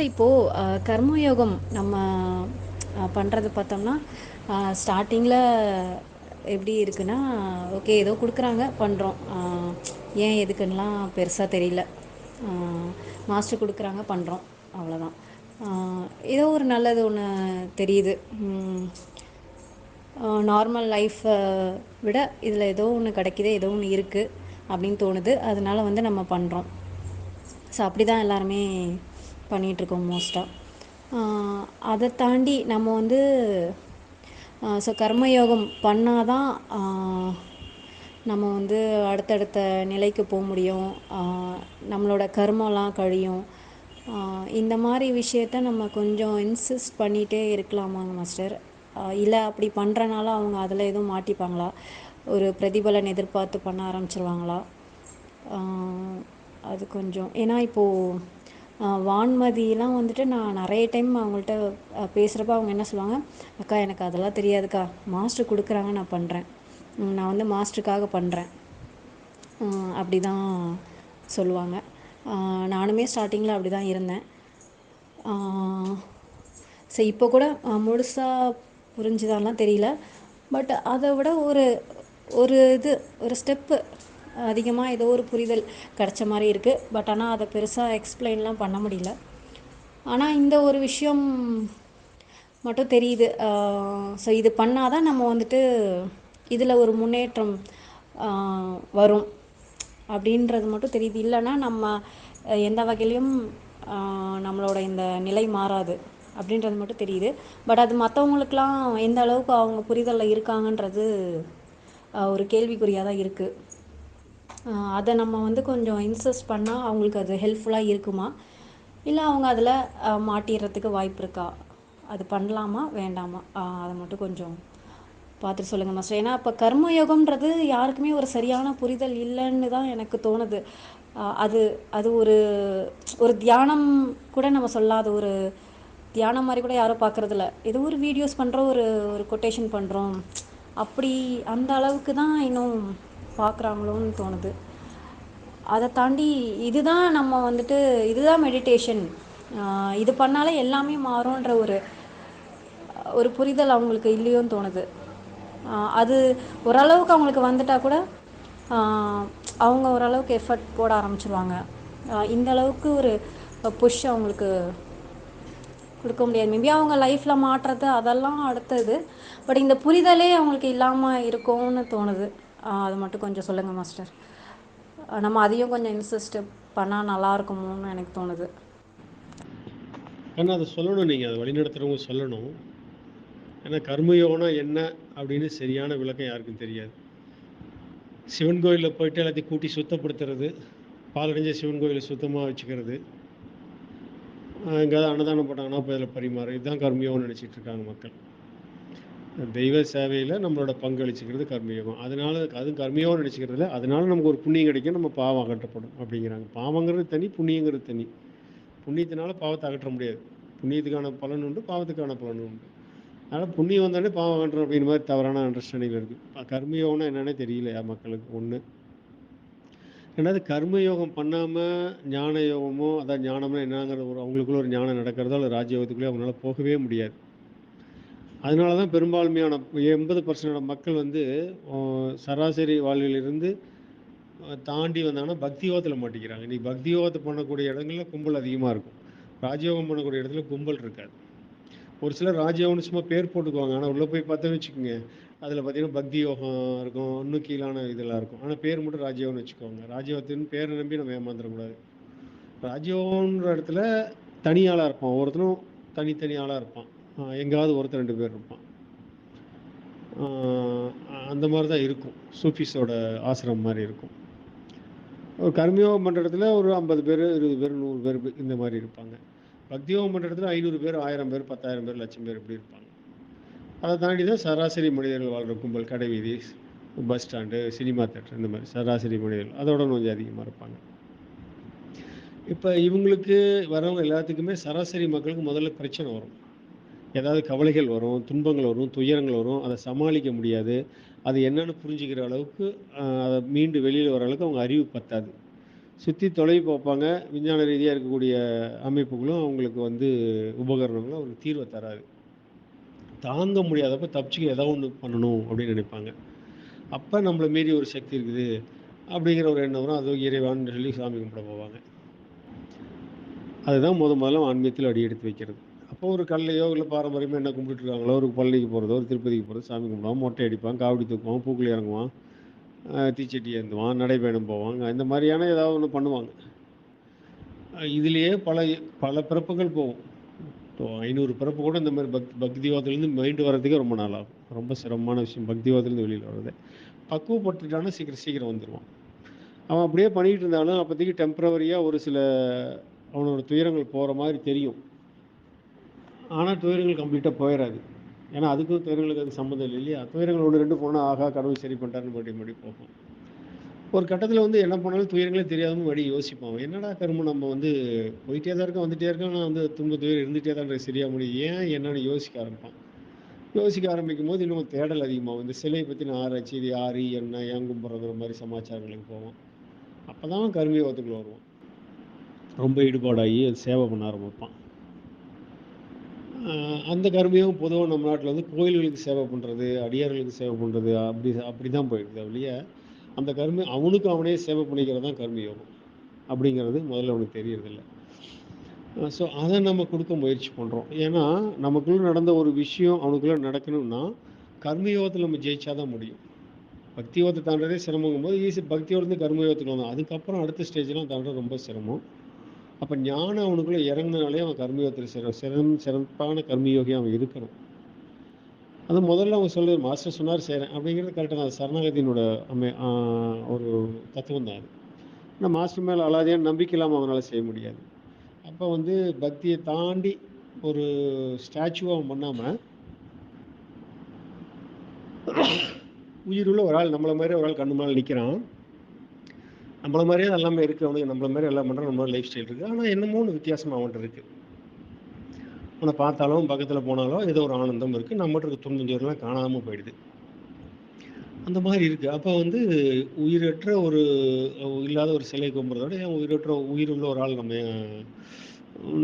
Master இப்போது கர்மயோகம் நம்ம பண்ணுறது பார்த்தோம்னா ஸ்டார்டிங்கில் எப்படி இருக்குன்னா ஓகே ஏதோ கொடுக்குறாங்க பண்ணுறோம் ஏன் எதுக்குன்னெலாம் பெருசாக தெரியல. மாஸ்டர் கொடுக்குறாங்க பண்ணுறோம் அவ்வளோதான் ஏதோ ஒரு நல்லது ஒன்று தெரியுது. நார்மல் லைஃப்பை விட இதில் ஏதோ ஒன்று கிடைக்கிது ஏதோ ஒன்று இருக்குது அப்படின்னு தோணுது. அதனால வந்து நம்ம பண்ணுறோம் ஸோ அப்படி தான் எல்லாருமே பண்ணிகிட்ருக்கோம் மோஸ்ட்டாக அதை தாண்டி நம்ம வந்து ஸோ கர்மயோகம் பண்ணால் தான் நம்ம வந்து அடுத்தடுத்த நிலைக்கு போக முடியும். நம்மளோட கர்மம்லாம் கழியும். இந்த மாதிரி விஷயத்த நம்ம கொஞ்சம் இன்சிஸ்ட் பண்ணிகிட்டே இருக்கலாமாங்க மாஸ்டர் இல்லை அப்படி பண்ணுறனால அவங்க அதில் எதுவும் மாட்டிப்பாங்களா? ஒரு பிரதிபலன் எதிர்பார்த்து பண்ண ஆரம்பிச்சிருவாங்களா? அது கொஞ்சம். ஏன்னா இப்போது வான்மதியெலாம் வந்துட்டு நான் நிறைய டைம் அவங்கள்ட்ட பேசுகிறப்ப அவங்க என்ன சொல்லுவாங்க அக்கா எனக்கு அதெல்லாம் தெரியாதுக்கா. மாஸ்டர் கொடுக்குறாங்க நான் பண்ணுறேன் நான் வந்து மாஸ்டருக்காக பண்ணுறேன் அப்படி தான் சொல்லுவாங்க. நானுமே ஸ்டார்டிங்கில் அப்படி தான் இருந்தேன் சரி இப்போ கூட முழுசாக புரிஞ்சுதான்லாம் தெரியல. பட் அதை விட ஒரு ஒரு இது ஒரு ஸ்டெப்பு அதிகமாக ஏதோ ஒரு புரிதல் கிடச்ச மாதிரி இருக்குது பட் ஆனால் அதை பெருசாக எக்ஸ்பிளைன்லாம் பண்ண முடியல. ஆனால் இந்த ஒரு விஷயம் மட்டும் தெரியுது. ஸோ இது பண்ணால் தான் நம்ம வந்துட்டு இதில் ஒரு முன்னேற்றம் வரும். அப்படின்றது மட்டும் தெரியுது. இல்லைன்னா நம்ம எந்த வகையிலையும் நம்மளோட இந்த நிலை மாறாது. அப்படின்றது மட்டும் தெரியுது. பட் அது மற்றவங்களுக்கெலாம் எந்த அளவுக்கு அவங்க புரிதலில் இருக்காங்கன்றது ஒரு கேள்விக்குறியாக தான் இருக்குது அதை நம்ம வந்து கொஞ்சம் இன்சஸ்ட் பண்ணால் அவங்களுக்கு அது ஹெல்ப்ஃபுல்லாக இருக்குமா? இல்லை அவங்க அதில் மாட்டிடுறதுக்கு வாய்ப்பு இருக்கா? அது பண்ணலாமா? வேண்டாமா? அதை மட்டும் கொஞ்சம் பார்த்துட்டு சொல்லுங்கள் மாஸ்டர் ஏன்னா இப்போ கர்மயோகம்ன்றது யாருக்குமே ஒரு சரியான புரிதல் இல்லைன்னு தான் எனக்கு தோணுது. அது அது ஒரு ஒரு தியானம் கூட நம்ம சொல்லாத ஒரு தியானம் மாதிரி கூட யாரும் பார்க்குறதில்ல. ஏதோ ஒரு வீடியோஸ் பண்ணுறோம் ஒரு ஒரு கொட்டேஷன் பண்ணுறோம் அப்படி அந்த அளவுக்கு தான் இன்னும் பார்க்குறாங்களோன்னு தோணுது. அதை தாண்டி இதுதான் நம்ம வந்துட்டு இதுதான் மெடிடேஷன் இது பண்ணாலே எல்லாமே மாறும்ன்ற ஒரு ஒரு புரிதல் அவங்களுக்கு இல்லையோன்னு தோணுது. அது ஓரளவுக்கு அவங்களுக்கு வந்துட்டால் கூட அவங்க ஓரளவுக்கு எஃபர்ட் போட ஆரம்பிச்சிருவாங்க. இந்த அளவுக்கு ஒரு புஷ் அவங்களுக்கு கொடுக்க முடியாது. மேபி அவங்க லைஃப்பில் மாற்றுறது அதெல்லாம் அடுத்தது. பட் இந்த புரிதலே அவங்களுக்கு இல்லாமல் இருக்கும்னு தோணுது. அது மட்டும் கொஞ்சம் சொல்லுங்கள் மாஸ்டர் நம்ம அதையும் கொஞ்சம் இன்சிஸ்ட் பண்ணால் நல்லா இருக்குமோன்னு எனக்கு தோணுது. ஏன்னா அதை சொல்லணும் நீங்கள் அதை வழிநடத்துகிறவங்க சொல்லணும். ஏன்னா கர்மயோகம்னா என்ன அப்படின்னு சரியான விளக்கம் யாருக்கும் தெரியாது. சிவன் கோயிலில் போயிட்டு எல்லாத்தையும் கூட்டி சுத்தப்படுத்துறது பாலடைஞ்ச சிவன் கோயிலை சுத்தமாக வச்சுக்கிறது. எங்கேயாவது அன்னதானம் போட்டாங்கன்னா இப்போ இதில் பரிமாறு இதுதான் கர்மயோகம்னு நினச்சிட்டு இருக்காங்க மக்கள். தெய்வ சேவையில் நம்மளோட பங்களிச்சுக்கிறது கர்மயோகம். அதனால அதுவும் கர்மயோகம் நினச்சிக்கிறதுல அதனால நமக்கு ஒரு புண்ணியம் கிடைக்கும் நம்ம பாவம் அகற்றப்படும் அப்படிங்கிறாங்க. பாவங்கிறது தனி புண்ணியங்கிறது தனி. புண்ணியத்தினால பாவத்தை அகற்ற முடியாது. புண்ணியத்துக்கான பலன் உண்டு பாவத்துக்கான பலன் உண்டு. அதனால் புண்ணியம் வந்தாலே பாவம் அகற்றணும் அப்படிங்கிற மாதிரி தவறான அண்டர்ஸ்டாண்டிங் இருக்குது கர்மயோகம்னா என்னன்னே தெரியல மக்களுக்கு? ஒன்று ரெண்டாவது கர்மயோகம் பண்ணாமல் ஞான யோகமோ அதான் ஞானம்னா என்னங்கிற ஒரு அவங்களுக்குள்ள ஒரு ஞானம் நடக்கிறதோ அல்லது ராஜயோகத்துக்குள்ளே அவங்களால போகவே முடியாது. அதனால தான் பெரும்பான்மையான எண்பது பர்சன்டோட மக்கள் வந்து சராசரி வாழ்விலிருந்து தாண்டி வந்தாங்கன்னா பக்தி யோகத்தில் மாட்டிக்கிறாங்க. இன்றைக்கி பக்தி யோகத்தை பண்ணக்கூடிய இடங்கள்ல கும்பல் அதிகமாக இருக்கும். ராஜயோகம் பண்ணக்கூடிய இடத்துல கும்பல் இருக்காது. ஒரு சிலர் ராஜயோகம்னு சும்மா பேர் போட்டுக்குவாங்க. ஆனால் உள்ளே போய் பார்த்தோன்னு வச்சுக்கோங்க அதில் பார்த்தீங்கன்னா பக்தி யோகம் இருக்கும். இன்னும் கீழான இதெல்லாம் இருக்கும். ஆனால் பேர் மட்டும் ராஜயோகம்னு வச்சுக்கோங்க. ராஜயோகத்தின் பேரை நம்பி நம்ம ஏமாந்துடக்கூடாது ராஜயோகன்ற இடத்துல தனியாளாக இருப்பான். ஒவ்வொருத்தரும் தனித்தனி ஆளாக இருப்பான். எங்காவது ஒருத்தர் ரெண்டு பேர் இருப்பான். அந்த மாதிரி தான் இருக்கும். சூஃபிஸோட ஆசிரம் மாதிரி இருக்கும். ஒரு கர்மயோகம் பண்ணுற இடத்துல ஒரு ஐம்பது பேர் இருபது பேர் நூறு பேர் இந்த மாதிரி இருப்பாங்க. பக்தியோகம் பண்ணுற இடத்துல ஐநூறு பேர் ஆயிரம் பேர் பத்தாயிரம் பேர் லட்சம் பேர் இப்படி இருப்பாங்க. அதை தாண்டி தான் சராசரி மனிதர்கள் வாழ்கிற கும்பல் கடை வீதி பஸ் ஸ்டாண்டு சினிமா தேட்டர் இந்த மாதிரி சராசரி மனிதர்கள். அதோட கொஞ்சம் அதிகமாக இருப்பாங்க. இப்போ இவங்களுக்கு வரவங்க எல்லாத்துக்குமே சராசரி மக்களுக்கு முதல்ல பிரச்சனை வரும். ஏதாவது கவலைகள் வரும் துன்பங்கள் வரும் துயரங்கள் வரும் அதை சமாளிக்க முடியாது. அது என்னென்னு புரிஞ்சுக்கிற அளவுக்கு அதை மீண்டு வெளியில் வர அளவுக்கு அவங்க அறிவு பத்தாது. சுற்றி தொலைவு பார்ப்பாங்க. விஞ்ஞான ரீதியாக இருக்கக்கூடிய அமைப்புகளும் அவங்களுக்கு வந்து உபகரணங்களும் அவங்களுக்கு தீர்வை தராது. தாங்க முடியாதப்ப தப்பிச்சுக்க ஏதாவது ஒன்று பண்ணணும் அப்படின்னு நினைப்பாங்க. அப்போ நம்மளை மீறி ஒரு சக்தி இருக்குது. அப்படிங்கிற ஒரு எண்ணம் வரும். அது இறைவான்னு சொல்லி சாமி கும்பிட போவாங்க. அதுதான் முத முதல்ல ஆன்மீகத்தில் அடி எடுத்து வைக்கிறது. அப்போ ஒரு கல்லையோ இல்லை பாரம்பரியமாக என்ன கும்பிட்டு இருக்காங்களோ ஒரு பள்ளிக்கு போகிறதோ ஒரு திருப்பதிக்கு போகிறது சாமி கும்பிடுவான் மொட்டை அடிப்பான் காவடி தூக்குவான் பூக்குழி இறங்குவான் தீச்சட்டி ஏந்துவான் நடைபயணம் போவாங்க. இந்த மாதிரியான ஏதாவது ஒன்று பண்ணுவாங்க. இதுலேயே பல பல பிறப்புகள் போகும். இப்போ ஐநூறு பிறப்பு கூட இந்த மாதிரி பக் பக்திவாதத்துலேருந்து மைண்டு வர்றதுக்கே ரொம்ப நாளாகும் ரொம்ப சிரமமான விஷயம் பக்திவாதத்துலேருந்து வெளியில் வர்றது. பக்குவப்பட்டுட்டானா சீக்கிரம் சீக்கிரம் வந்துடுவான் அவன் அப்படியே பண்ணிக்கிட்டு இருந்தாலும் அப்போதைக்கு டெம்பரவரியாக ஒரு சில அவனோட துயரங்கள் போகிற மாதிரி தெரியும். ஆனால் துயரங்கள் கம்ப்ளீட்டாக போயிடாது ஏன்னா அதுக்கும் துயரங்களுக்கு அது சம்மந்தம் இல்லை இல்லையா? துயரங்கள் ஒன்று ரெண்டு போனால் ஆகா கடவுள் சரி பண்ணிட்டாருன்னு மறுபடி மறுபடி போகும். ஒரு கட்டத்தில் வந்து என்ன பண்ணாலும் துயரங்களே தெரியாமல் மறுபடி யோசிப்போம் என்னடா கருமம் நம்ம வந்து போயிட்டே தான் இருக்கோம் வந்துட்டே இருக்கோம் நான் வந்து துன்ப துயரம் இருந்துகிட்டே தான் சரியாக முடியும் ஏன் என்னன்னு யோசிக்க ஆரம்பிப்பான். யோசிக்க ஆரம்பிக்கும் போது இன்னும் தேடல் அதிகமாகும். இந்த சிலையை பற்றின ஆராய்ச்சி இது யாரு என்ன ஏன் கும்பிட்றங்கிற மாதிரி சமாச்சாரங்களுக்கு போவோம். அப்போ தான் கருமியோகத்துக்குள்ள வருவோம். ரொம்ப ஈடுபாடாகி அது சேவை பண்ண ஆரம்பிப்பான். அந்த கருமையும் பொதுவாக நம்ம நாட்டில் வந்து கோயில்களுக்கு சேவை பண்ணுறது அடியார்களுக்கு சேவை பண்ணுறது அப்படி அப்படி தான் போயிடுது ஒழிய அந்த கருமை அவனுக்கு அவனே சேவை பண்ணிக்கிறது தான் கர்மயோகம் அப்படிங்கிறது முதல்ல அவனுக்கு தெரியறதில்ல. ஸோ அதை நம்ம கொடுக்க முயற்சி பண்ணுறோம் ஏன்னா நமக்குள்ளே நடந்த ஒரு விஷயம் அவனுக்குள்ளே நடக்கணும்னா கர்மயோகத்தில் நம்ம ஜெயிச்சா தான் முடியும். பக்தியோகத்தை தாண்டதே சிரமங்கும் போது ஈஸி பக்தியோகத்துலேருந்து கர்மயோகத்துக்கு வந்தோம் அதுக்கப்புறம் அடுத்த ஸ்டேஜ்லாம் தாண்ட ரொம்ப சிரமம். அப்போ ஞானம் அவனுக்குள்ளே இறங்குனாலே அவன் கர்மயோகத்தில் சிற சிறம் சிறப்பான கர்மயோகி அவன் இருக்கணும். அது முதல்ல அவங்க சொல்லுவார் மாஸ்டர் சொன்னார் செய்கிறேன் அப்படிங்கிறது கரெக்டாக தான். சரணாகதியினோட அமை ஒரு தத்துவம் தான் அது. ஆனால் மாஸ்டர் மேலே அலாதியான நம்பிக்கை இல்லாமல் அவனால் செய்ய முடியாது. அப்போ வந்து பக்தியை தாண்டி ஒரு ஸ்டாச்சுவாக அவன் பண்ணாமல் உயிருள்ள ஒரு ஆள் நம்மளை மாதிரி ஒரு ஆள் கண்ணு மேலே நிற்கிறான் நம்மள மாதிரியே அது எல்லாமே இருக்குது அவனுக்கு நம்மள மாதிரி எல்லாம் பண்ணுறான் நம்ம லைஃப் ஸ்டைல் இருக்குது ஆனால் என்னமோ ஒன்று வித்தியாசமாக அவன்கிட்ட இருக்குது அவனை பார்த்தாலும் பக்கத்தில் போனாலும் ஏதோ ஒரு ஆனந்தம் இருக்குது நம்மகிட்ட இருக்க துன்பம் காணாமல் போயிடுது. அந்த மாதிரி இருக்குது அப்போ வந்து உயிரற்ற ஒரு இல்லாத ஒரு சிலை கும்புறதோட ஏன் உயிரற்ற உள்ள ஒரு ஆள் நம்ம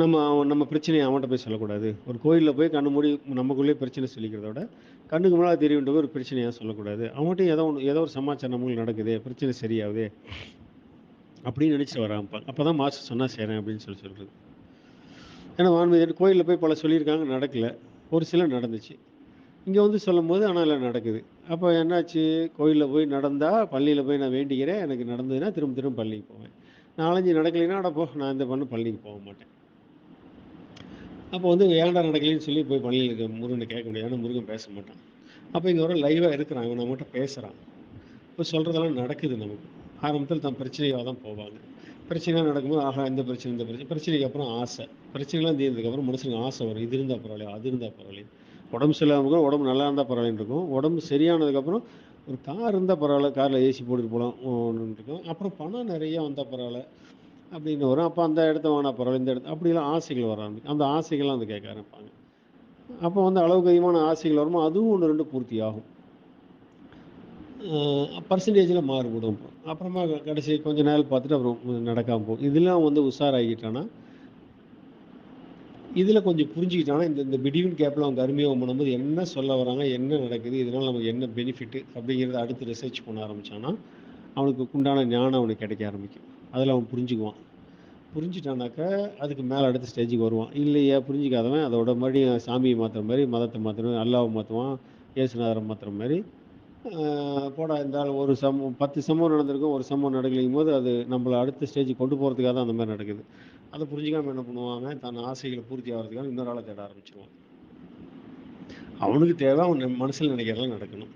நம்ம நம்ம பிரச்சனையை அவன்கிட்ட போய் சொல்லக்கூடாது. ஒரு கோயிலில் போய் கண்ணு மூடி நமக்குள்ளேயே பிரச்சனை சொல்லிக்கிறத விட கண்ணுக்கு முன்னால் தெரியுன்றது ஒரு பிரச்சனையாக சொல்லக்கூடாது. அவங்ககிட்ட ஏதோ ஒன்று ஏதோ ஒரு சமாச்சாரமும் நடக்குது பிரச்சனை சரியாகுது அப்படின்னு நினச்சிட்டு வராமப்பாங்க அப்போ தான் மாஸ்டர் சொன்னால் செய்கிறேன் அப்படின்னு சொல்லி சொல்கிறது ஏன்னா வான்மீதி கோயிலில் போய் பல சொல்லியிருக்காங்க நடக்கல. ஒரு சில நடந்துச்சு. இங்கே வந்து சொல்லும் போது ஆனால் இல்லை நடக்குது. அப்போ என்னாச்சு? கோயிலில் போய் நடந்தால் பள்ளியில் போய் நான் வேண்டிக்கிறேன். எனக்கு நடந்ததுன்னா திரும்ப திரும்ப பள்ளிக்கு போவேன். நாலஞ்சு நடக்கலைன்னா அட போ நான் இந்த பண்ணு பள்ளிக்கு போக மாட்டேன். அப்போ வந்து ஏன்டா நடக்கலைன்னு சொல்லி போய் பள்ளியில் இருக்க முருகனை கேட்க முடியாது ஏன்னா முருகன் பேச மாட்டான் அப்போ இங்கே வர லைவாக இருக்கிறான் இவன் நம்மகிட்ட பேசுகிறான் இப்போ சொல்கிறதெல்லாம் நடக்குது நமக்கு ஆரம்பத்தில் தான் பிரச்சனையாக தான் போவாங்க பிரச்சனை நடக்கும்போது ஆஹா இந்த பிரச்சனை இந்த பிரச்சனை பிரச்சனைக்கு அப்புறம் ஆசை பிரச்சனைலாம் தீர்ந்ததுக்கப்புறம் மனுஷனுக்கு ஆசை வரும் இது இருந்தால் பரவாயில்லையா அது இருந்தால் பரவாயில்ல உடம்பு சரியில்லாமல் உடம்பு நல்லா இருந்தால் பரவாயில்லன்னு இருக்கும் உடம்பு சரியானதுக்கப்புறம் ஒரு கார் இருந்தால் பரவாயில்ல காரில் ஏசி போட்டுட்டு போகலாம் ஒன்று இருக்கும் அப்புறம் பணம் நிறையா வந்தால் பரவாயில்ல அப்படின்னு வரும். அப்போ அந்த இடத்த வேணா பரவாயில்ல இந்த இடத்த அப்படிலாம் ஆசைகள் வர ஆரம்பிக்கும். அந்த ஆசைகள்லாம் வந்து கேட்க ஆரம்பிப்பாங்க. அப்போ வந்து அளவுக்கு அதிகமான ஆசைகள் வருமோ அதுவும் ஒன்று ரெண்டு பூர்த்தி ஆகும் பர்சன்டேஜில் மாறுபடும். அப்புறமா கடைசி கொஞ்சம் நேரம் பார்த்துட்டு அப்புறம் நடக்காமல் போகும். இதெல்லாம் வந்து உஷாராகிட்டானா இதில் கொஞ்சம் புரிஞ்சுக்கிட்டானா இந்த இந்த பிடிவின் கேப்பில் அவங்க அருமையாக பண்ணும்போது என்ன சொல்ல வராங்க என்ன நடக்குது இதனால் நமக்கு என்ன பெனிஃபிட்டு அப்படிங்கிறத அடுத்து ரிசர்ச் பண்ண ஆரம்பித்தானா அவனுக்கு உண்டான ஞானம் அவனுக்கு கிடைக்க ஆரம்பிக்கும். அதில் அவன் புரிஞ்சுக்குவான். புரிஞ்சிட்டானாக்கா அதுக்கு மேலே அடுத்த ஸ்டேஜுக்கு வருவான். இல்லையா புரிஞ்சிக்காதவன் அதோட மறுபடியும் சாமியை மாற்றுற மாதிரி மதத்தை மாற்றுற அல்லாவை மாற்றுவான் இயேசுநாதரை மாற்றுற மாதிரி. போடா இந்த ஒரு சமம் பத்து சம்பவம் நடந்திருக்கும் ஒரு சம்பவம் நடக்கலைங்கும் போது அது நம்மளை அடுத்த ஸ்டேஜுக்கு கொண்டு போகிறதுக்காக தான் அந்த மாதிரி நடக்குது. அதை புரிஞ்சுக்காமல் என்ன பண்ணுவாங்க தன் ஆசைகளை பூர்த்தி ஆகிறதுக்காக இன்னொரு ஆளை தேட ஆரம்பிச்சிருவான். அவனுக்கு தேவை அவன் மனசில் நினைக்கிறதெல்லாம் நடக்கணும்.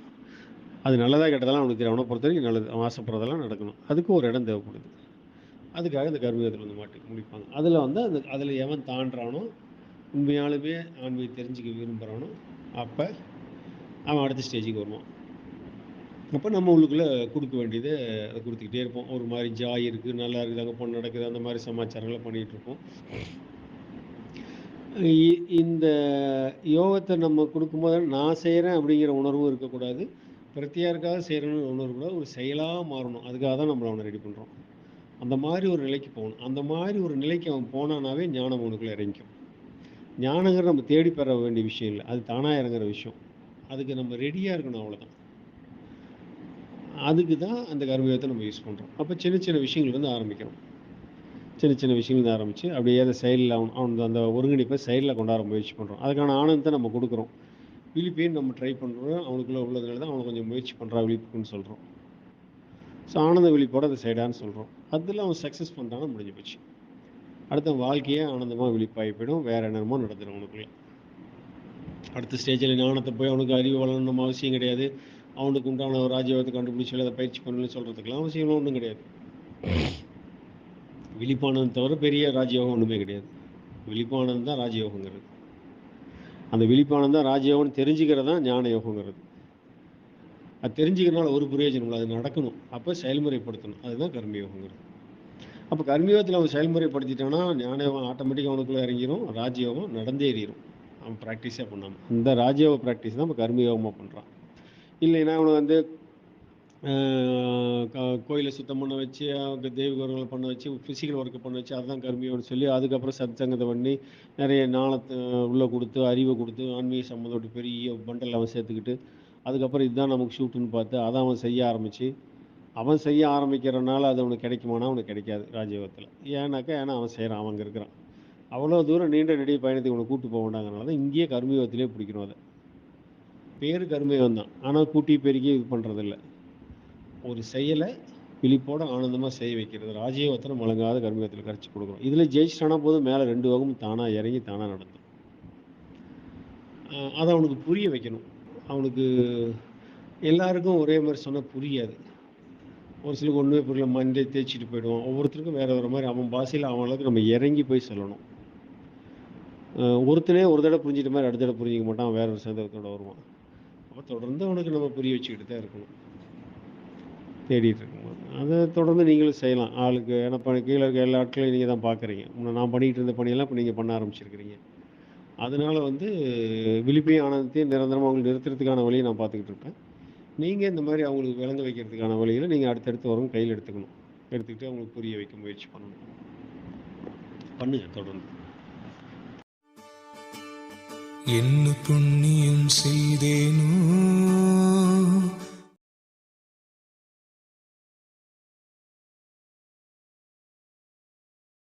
அது நல்லதாக கெட்டதெல்லாம் அவனுக்கு அவனை பொறுத்த வரைக்கும் நல்லது. அவன் ஆசைப்படுறதெல்லாம் நடக்கணும். அதுக்கு ஒரு இடம் தேவைப்படுது. அதுக்காக இந்த கர்மயோகத்தில் வந்து மாட்டி முடிப்பாங்க. அதில் வந்து அந்த அதில் எவன் தாண்டுறானோ உண்மையாலுமே ஆண்மையை தெரிஞ்சுக்க விரும்புகிறானோ அப்போ அவன் அடுத்த ஸ்டேஜுக்கு வருவான். அப்போ நம்ம உள்ளுக்குள்ளே கொடுக்க வேண்டியது அதை கொடுத்துக்கிட்டே இருப்போம். ஒரு மாதிரி ஜாய் இருக்குது நல்லா இருக்குது அங்கே பொண்ணு நடக்குது அந்த மாதிரி சமாச்சாரங்களை பண்ணிகிட்டு இருப்போம். இ- இந்த யோகத்தை நம்ம கொடுக்கும்போது நான் செய்கிறேன் அப்படிங்கிற உணர்வும் இருக்கக்கூடாது. பிரத்தியாருக்காக செய்கிறேன்னு உணர்வு கூட ஒரு செயலாக மாறணும். அதுக்காக தான் நம்மளை அவனை ரெடி பண்ணுறோம் அந்த மாதிரி ஒரு நிலைக்கு போகணும். அந்த மாதிரி ஒரு நிலைக்கு அவன் போனானாவே ஞானம் அவனுக்குள்ள இறங்கிக்கும். ஞானங்கிற நம்ம தேடி பெற வேண்டிய விஷயம் இல்லை. அது தானாக இறங்குற விஷயம். அதுக்கு நம்ம ரெடியாக இருக்கணும் அவ்வளோதான் அதுக்கு தான் அந்த கர்மயோகத்தை நம்ம யூஸ் பண்ணுறோம் அப்போ சின்ன சின்ன விஷயங்கள்லேருந்து ஆரம்பிக்கிறோம் சின்ன சின்ன விஷயங்கள் ஆரம்பித்து அப்படியே அதை செயலில் அவன் அவன் அந்த ஒருங்கிணைப்பை செயலில் கொண்டாட முயற்சி பண்ணுறோம் அதுக்கான ஆனந்தத்தை நம்ம கொடுக்குறோம். விழிப்பையும் நம்ம ட்ரை பண்ணுறோம் அவனுக்குள்ளே உள்ளதுனால தான் அவனை கொஞ்சம் முயற்சி பண்ணுறா விழிப்புன்னு சொல்கிறோம் ஸோ ஆனந்த விழிப்போட அதை சைடான்னு சொல்கிறோம் அதில் அவன் சக்ஸஸ் பண்ணுறான்னு முடிஞ்சு போச்சு. அடுத்த வாழ்க்கையே ஆனந்தமாக விழிப்பாகி போயிடும். வேறு என்னமோ நடந்துடும் அவனுக்குள்ளே. அடுத்த ஸ்டேஜில் ஞானத்தை போய் அவனுக்கு அறிவு வளரணும் அவசியம் கிடையாது. அவனுக்கு உண்டான ஒரு ராஜ்யத்தை கண்டுபிடிச்சி அதை பயிற்சி பண்ணணும்னு சொல்கிறதுக்கெல்லாம் அவசியம்லாம் ஒன்றும் கிடையாது. விழிப்பானது தவிர பெரிய ராஜயோகம் ஒன்றுமே கிடையாது. விழிப்பானது தான் ராஜயோகங்கிறது. அந்த விழிப்பானது தான் ராஜயோகம்னு தெரிஞ்சுக்கிறது தான் ஞான யோகங்கிறது அது தெரிஞ்சுக்கிறனால ஒரு பிரயோஜனம் இல்லை அது நடக்கணும். அப்போ செயல்முறைப்படுத்தணும். அதுதான் கர்மயோகங்கிறது. அப்போ கர்மயோகத்தில் அவன் செயல்முறைப்படுத்திட்டான்னா ஞானயோகம் ஆட்டோமேட்டிக்காக அவனுக்குள்ளே இறங்கிரும் ராஜயோகம் நடந்தே ஏறிடும் அவன் ப்ராக்டிஸே பண்ணாமல் இந்த ராஜயோக ப்ராக்டிஸ் தான் நம்ம கர்மயோகமாக பண்ணுறான் இல்லைன்னா அவனை வந்து கோயிலை சுத்தம் பண்ண வச்சு அவங்க தெய்வீகங்களை பண்ண வச்சு ஃபிசிக்கல் ஒர்க்கு பண்ண வச்சு அதுதான் கர்மியோன்னு சொல்லி அதுக்கப்புறம் சத்சங்கத்தை பண்ணி நிறைய நாளத்தை உள்ளே கொடுத்து அறிவை கொடுத்து ஆன்மீக சம்மந்தோட பெரிய பண்டல் அவன் சேர்த்துக்கிட்டு அதுக்கப்புறம் இதுதான் நமக்கு ஷூட்டுன்னு பார்த்து அதை அவன் செய்ய ஆரம்பித்து அவன் செய்ய ஆரம்பிக்கிறனால அது அவனுக்கு கிடைக்குமானா அவனுக்கு கிடைக்காது ராஜயோகத்தில். ஏன்னாக்கா ஏன்னா அவன் செய்கிறான் அவங்க இருக்கிறான். அவ்வளோ தூரம் நீண்ட நெடிய பயணத்துக்கு உனக்கு கூட்டு போக வேண்டாங்கனால தான் இங்கேயே கர்மயோகத்திலே பிடிக்கணும் அதை. பேர் கர்மயோகம் தான். ஆனால் கூட்டி பெருக்கி இது பண்ணுறதில்ல ஒரு செயலை விழிப்போட ஆனந்தமாக செய்ய வைக்கிறது ராஜயோகத்தில் முழங்காத கர்மயோகத்தில் கரைச்சி கொடுக்குறோம் இதில் ஜெயிச்சிட்டானா போதும் மேலே ரெண்டு வகமும் தானாக இறங்கி தானாக நடத்தும். அதை அவனுக்கு புரிய வைக்கணும். அவனுக்கு எல்லாருக்கும் ஒரே மாதிரி சொன்னால் புரியாது. ஒரு சிலருக்கு ஒன்றுமே புரியல மண்டே தேய்ச்சிட்டு போயிடுவான். ஒவ்வொருத்தருக்கும் வேறு வேறு மாதிரி அவன் பாஷையில் அவன் அளவுக்கு நம்ம இறங்கி போய் சொல்லணும். ஒருத்தனே ஒரு தடவை புரிஞ்சிட்ட மாதிரி அடுத்த தடவை புரிஞ்சிக்க மாட்டான் வேற ஒரு சந்தேகத்தோட வருவான். அப்போ தொடர்ந்து அவனுக்கு நம்ம புரிய வச்சுக்கிட்டு தான் இருக்கணும். தேடிட்டு இருக்கணும் அதை தொடர்ந்து நீங்களும் செய்யலாம். ஆளுக்கு ஏன்னா பண்ண கீழே இருக்க எல்லா ஆட்களையும் நீங்கள் தான் பார்க்குறீங்க முன்னே நான் பண்ணிகிட்டு இருந்த பணியெல்லாம் இப்போ நீங்கள் பண்ண ஆரம்பிச்சிருக்கிறீங்க. அதனால் வந்து விழிப்பையும் ஆனந்தத்தையும் நிரந்தரமாக அவங்களை நிறுத்துறதுக்கான வழியை நான் பார்த்துக்கிட்டு இருப்பேன். நீங்கள் இந்த மாதிரி அவங்களுக்கு விளங்க வைக்கிறதுக்கான வழியில் நீங்கள் அடுத்தடுத்து வரும் கையில் எடுத்துக்கணும். எடுத்துக்கிட்டு அவங்களுக்கு புரிய வைக்க முயற்சி பண்ணணும். பண்ணுங்க தொடர்ந்து. என்ன புண்ணியம் செய்தேனோ